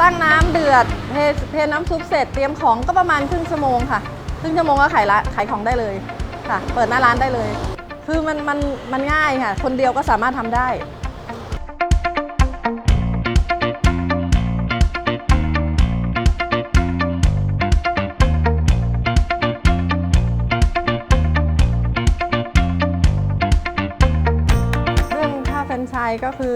ตั้งน้ำเดือดเทเทน้ำซุปเสร็จเตรียมของก็ประมาณครึ่งชั่วโมงค่ะครึ่งชั่วโมงก็ขายละขายของได้เลยค่ะ เปิดหน้าร้านได้เลย คือมันมันมันง่ายค่ะ คนเดียวก็สามารถทำได้ นไชส์ก็คือ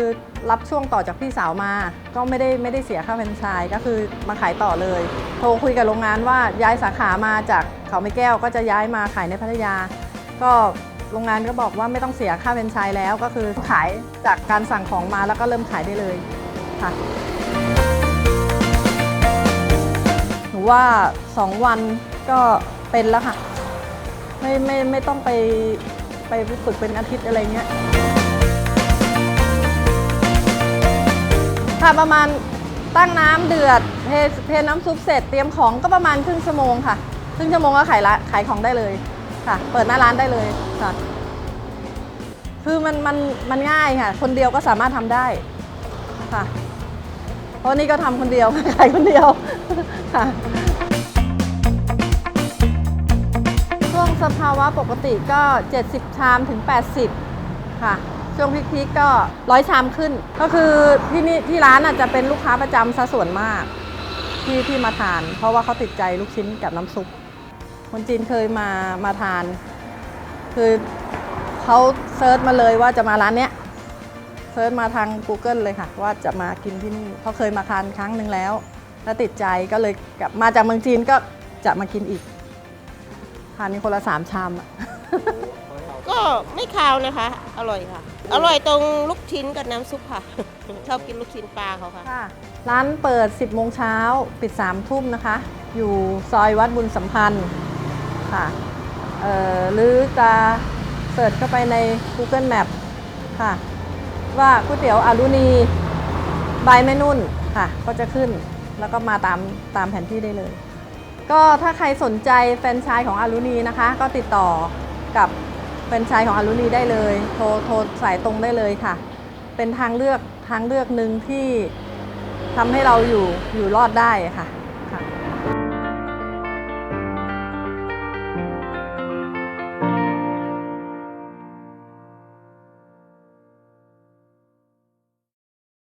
รับช่วงต่อจากพี่สาวมา ก็ไม่ได้ไม่ได้เสียค่าแฟรนไชส์ก็คือมาขายต่อเลย โทรคุยกับโรงงานว่าย้ายสาขามาจากเขาไม่แก้ว ก็จะย้ายมาขายในพัทยา ก็โรงงานก็บอกว่าไม่ต้องเสียค่าแฟรนไชส์แล้ว ก็คือขายจากการสั่งของมาแล้วก็เริ่มขายได้เลยค่ะหนูว่า 2 วันก็เป็นแล้วค่ะ ไม่ไม่ไม่ต้องไปไปฝึกเป็นอาทิตย์อะไรเงี้ย ค่ะประมาณตั้งน้ำเดือดเทเทน้ำซุปเสร็จเตรียมของก็ประมาณครึ่งชั่วโมงค่ะครึ่งชั่วโมงก็ขายละขายของได้เลยค่ะ เปิดหน้าร้านได้เลยค่ะ คือมันมันมันง่ายค่ะ คนเดียวก็สามารถทำได้ค่ะ เพราะนี่ก็ทำคนเดียวขายคนเดียวค่ะช่วงสภาวะปกติก็ 70 ชามถึง 80 ค่ะ ช่วงพีคๆก็ร้อยชามขึ้น ก็คือที่นี่ที่ร้านอาจจะเป็นลูกค้าประจำซะส่วนมากที่ที่มาทาน เพราะว่าเขาติดใจลูกชิ้นกับน้ำซุปคนจีนเคยมามาทาน คือเขาเซิร์ชมาเลยว่าจะมาร้านเนี้ยเซิร์ชมาทาง Google เลยค่ะ ว่าจะมากินที่นี่เขาเคยมาทานครั้งหนึ่งแล้ว แล้วติดใจก็เลยกลับมาจากเมืองจีนก็จะมากินอีกทานนี่คนละสามชามอะ ก็ไม่คาวนะคะ อร่อยค่ะ อร่อยตรงลูกชิ้นกับน้ำซุปค่ะ ชอบกินลูกชิ้นปลาเขาค่ะ ค่ะ ร้านเปิด 10โมงเช้าปิด3ทุ่มนะคะ อยู่ซอยวัดบุญสัมพันธ์ค่ะเอ่อหรือจะเสิร์ชเข้าไปใน Google Map ค่ะ ว่าก๋วยเตี๋ยวอารุณีบายแม่นุ่นค่ะ ก็จะขึ้นแล้วก็มาตามตามแผนที่ได้เลย ก็ถ้าใครสนใจแฟรนไชส์ของอารุณีนะคะ ก็ติดต่อ กับแฟรนไชส์ของอารุณีได้เลย โทรโทรสายตรงได้เลยค่ะ เป็นทางเลือกทางเลือกหนึ่งที่ทำให้เราอยู่อยู่รอดได้ค่ะ